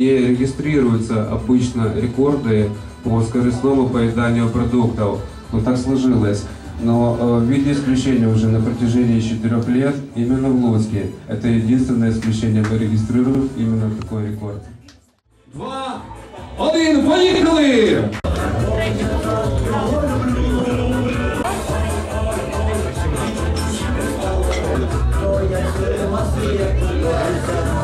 Не регистрируются обычно рекорды по скоростному поеданию продуктов. Ну так сложилось. Но э, в виде исключения уже на протяжении четырех лет именно в Луцке. Это единственное исключение мы регистрируем именно такой рекорд. Два, один, поїхали! Хто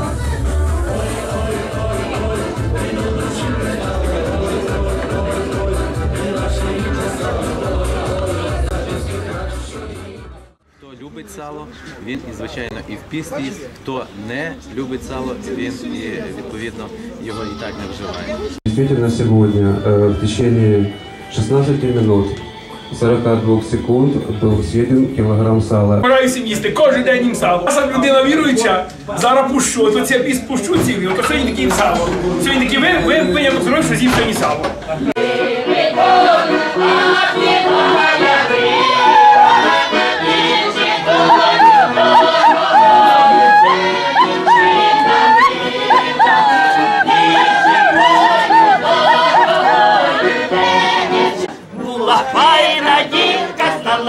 любить сало, він і звичайно і в піст їсть. Хто не любить сало, він і відповідно його і так не вживає. Действительно, сегодня э, в течение 16 минут 42 секунд был съеден килограмм сала. Стараюся їсти кожен день їм сало. Я сам людина віруюча, зараз пущу, от оце піс пущу цілий, от сьогодні такий їм сало. Сьогодні такий ви, ви виняток зробив, що з'їв сьогодні сало.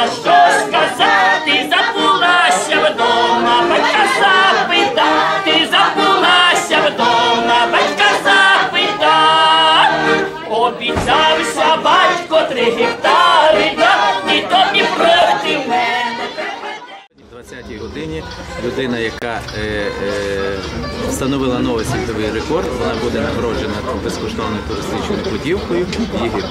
Let's go. людина, яка е, е, встановила новий світовий рекорд, вона буде нагороджена безкоштовною туристичною путівкою в Єгипет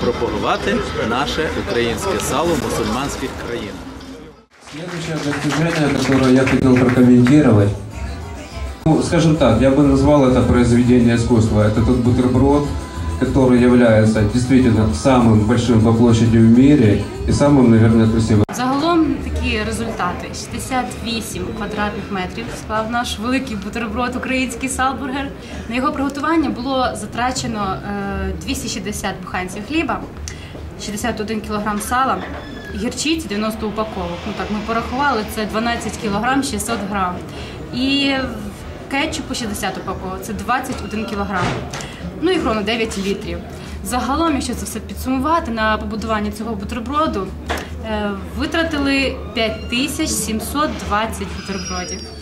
пропагувати наше українське сало в мусульманських країнах. Следующее достижение, которое я хотел прокомментировать, ну, скажем так, я бы назвал это произведение искусства. Это тот бутерброд, который является действительно самым большим по площади в мире и самым, наверное, красивым. Загалом такі результати: 68 квадратних метрів склав наш великий бутерброд український салбургер. На його приготування було затрачено е, 260 буханців хліба, 61 кг сала, гірчиці 90 упаковок. Ну так ми порахували, це 12 кг 600 грам. І кетчупу 60 упаковок, це 21 кілограм. Ну і гроно 9 літрів. Загалом, якщо це все підсумувати на побудування цього бутерброду, е, витратили 5720 бутербродів.